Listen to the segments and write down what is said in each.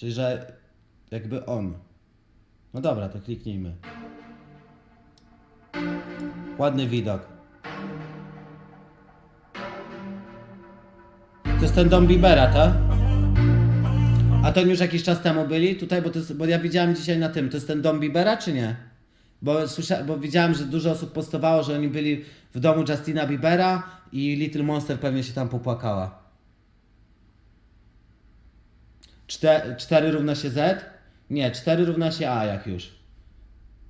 Czyli, że jakby on. No dobra, to kliknijmy. Ładny widok. To jest ten dom Bibera, tak? A to już jakiś czas temu byli tutaj, bo, to jest, bo ja widziałem dzisiaj na tym, to jest ten dom Bibera, czy nie? Bo, słysza, bo widziałem, że dużo osób postowało, że oni byli w domu Justina Biebera i Little Monster pewnie się tam popłakała. 4, 4 równa się Z? Nie, 4 równa się A jak już.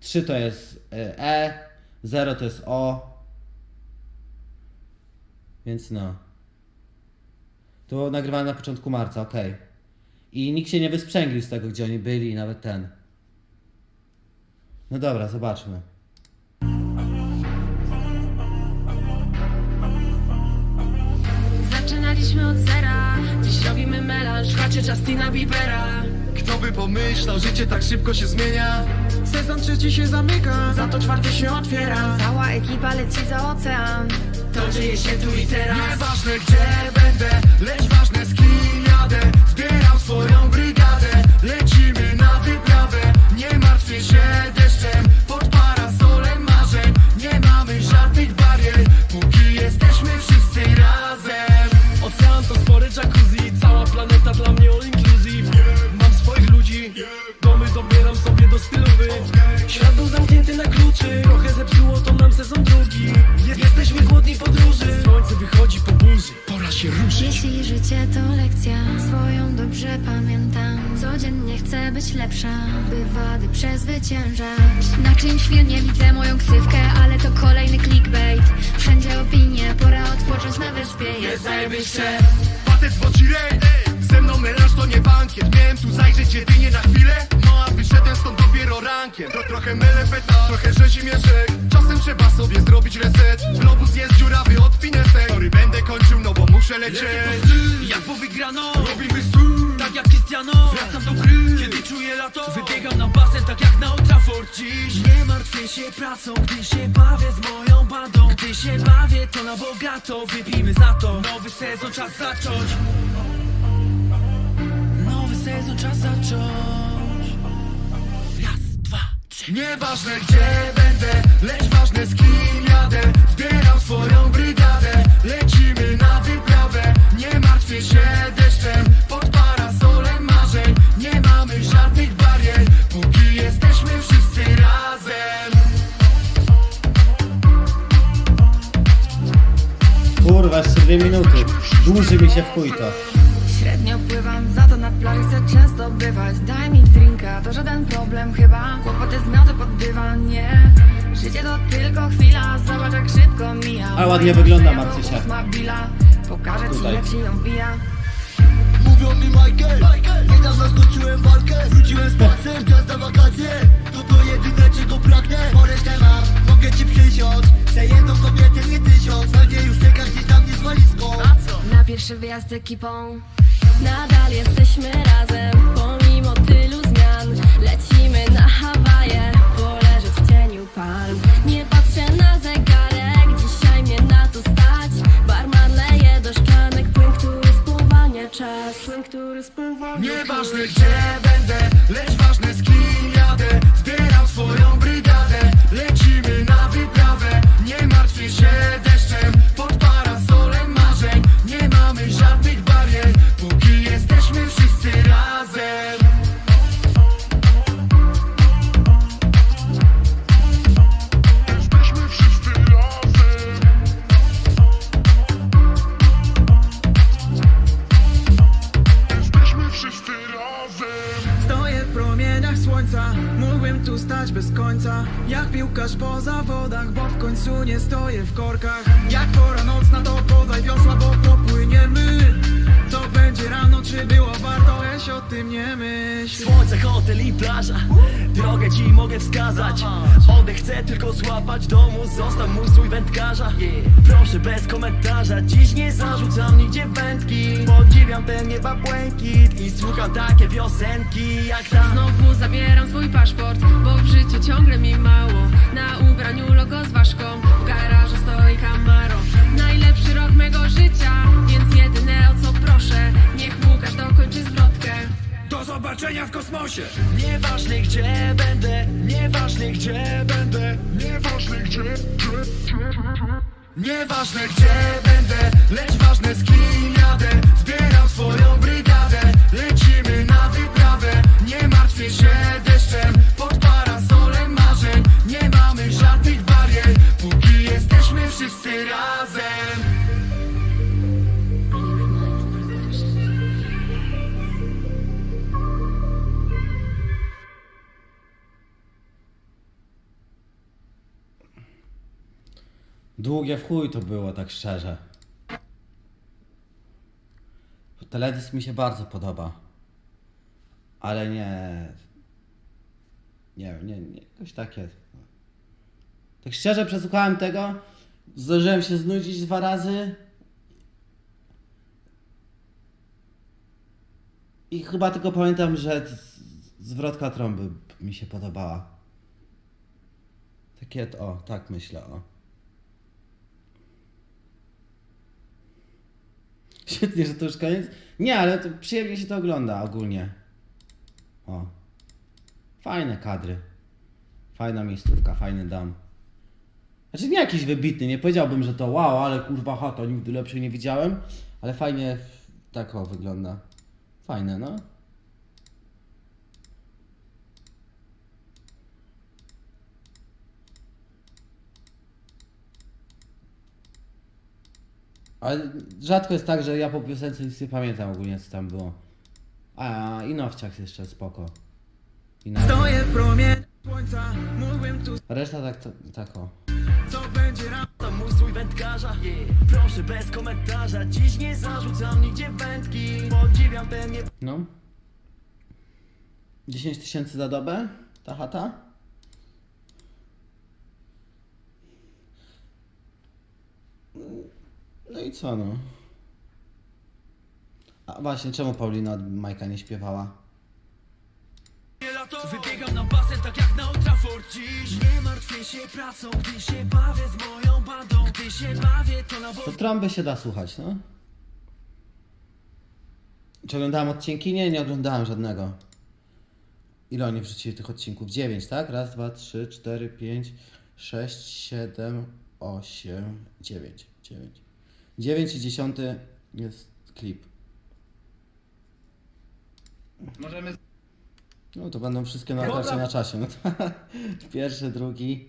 3 to jest y, E, 0 to jest O. Więc no. To było nagrywane na początku marca, okej. I nikt się nie wysprzęglił z tego, gdzie oni byli, nawet ten. No dobra, zobaczmy. Zaczynaliśmy od robimy melanż chacie Justina Biebera. Kto by pomyślał, życie tak szybko się zmienia? Sezon trzeci się zamyka, za to czwarty się otwiera. Cała ekipa leci za ocean. To dzieje się tu i teraz. Nieważne gdzie będę, lecz ważne z kim dobrze pamiętam Codziennie chcę być lepsza By wady przezwyciężać. Na czymś filmie widzę moją ksywkę Ale to kolejny clickbait. Wszędzie opinie Pora odpocząć na wyspie. Jest Zajebiście Patec w oczy rej, ze mną melanż to nie bankiet. Miałem tu zajrzeć jedynie na chwilę. No a wyszedłem stąd dopiero rankiem. Tro, Trochę melepeta, trochę rzezimieszek Czasem trzeba sobie zrobić reset. Globus jest dziurawy od pinesek Sorry, będę kończył, no bo muszę lecieć. Jak po wygrano Lato Wybiegam na basen tak jak na Old Dziś. Nie martwię się pracą Gdy się bawię z moją bandą. Gdy się bawię to na bogato. Wypijmy za to. Nowy sezon czas zacząć. Nowy sezon czas zacząć. Raz, dwa, trzy. Nieważne gdzie będę, lecz ważne z kim jadę. Zbieram swoją brygadę, lecimy na wyprawę. Nie martwię się Dłuży mi się w chuj to. Średnio pływam, za to na plaży chcę często bywać. Daj mi drinka, to żaden problem. Chyba Kłopoty zmiotę pod dywan, nie. Życie to tylko chwila, zobacz jak szybko mija. A, ładnie wygląda, Marcysia. Pokażę ci Tutaj. jak się ją wbija. Mówią mi Michael, niedawno skończyłem walkę Wróciłem z pasem, czas na wakacje. To to jedyne czego pragnę. Bo resztę mam, mogę ci przysiąc Chcę jedną kobietę, nie tysiąc. Pewnie już czeka gdzieś tam nie z walizką Na pierwszy wyjazd z ekipą Nadal jesteśmy razem. Pomimo tylu zmian Lecimy na Hawaje. Poleżeć w cieniu palm. Nie patrzę na zegarek Dzisiaj mnie na to stać. Barman leje do szklanek Płyn, który spowalnia czas. Płyn, który spowalnia Nieważne gdzie będę, lecz ważne Piłkarz po zawodach Bo w końcu nie stoję w korkach. Jak pora nocna to podaj wiosła tym nie myśl. Słońce, hotel i plaża. Drogę ci mogę wskazać. Oddech chcę tylko złapać domu. Zostaw mój strój wędkarza. Proszę bez komentarza. Dziś nie zarzucam nigdzie wędki. Podziwiam ten nieba błękit I słucham takie piosenki Jak ta. Znowu zabieram swój paszport, bo w życiu ciągle mi mało. Na ubraniu logo z ważką, w garażu stoi Camaro Najlepszy rok zobaczenia w kosmosie. Nieważne gdzie będę, nieważne gdzie będę Nieważne gdzie, Nieważne gdzie będę, lecz ważne z kim jadę Długie w chuj to było, tak szczerze. Teledysk mi się bardzo podoba. Ale nie... Nie wiem, nie, nie, jakoś takie... Tak szczerze przesłuchałem tego, zdążyłem się znudzić dwa razy. I chyba tylko pamiętam, że zwrotka trąby mi się podobała. Takie, o, tak myślę, o. Świetnie, że to już koniec. Nie, ale to przyjemnie się to ogląda ogólnie. O. Fajne kadry. Fajna miejscówka, fajny dom. Znaczy nie jakiś wybitny, nie powiedziałbym, że to wow, ale kurwa chata, nigdy lepszej nie widziałem. Ale fajnie tak o wygląda. Fajne, no. Ale rzadko jest tak, że ja po piosence nic nie pamiętam ogólnie co tam było. A i Nowciak jeszcze spoko. I na... Stoję w promieniu słońca, mógłbym tu Reszta tak, tak, tak o. co będzie raz To mój strój wędkarza Proszę bez komentarza Dziś nie zarzucam nigdzie wędki Podziwiam ten nie No. 10 tysięcy za dobę? Ta chata? No i co no? A właśnie, czemu Paulina od Majka nie śpiewała? Wybiegam na basen tak jak na Old Trafford dziś Nie martwię się pracą, gdy się bawię z moją bandą Gdy się bawię to na To trąby się da słuchać, no. Czy oglądałem odcinki? Nie, nie oglądałem żadnego. Ile oni wrzucili tych odcinków? 9, tak? Raz, dwa, trzy, cztery, pięć, sześć, siedem, osiem, dziewięć. Dziewięć. Dziewięć i dziesiąty jest klip. Możemy No to będą wszystkie na, na czasie. No to pierwszy, drugi.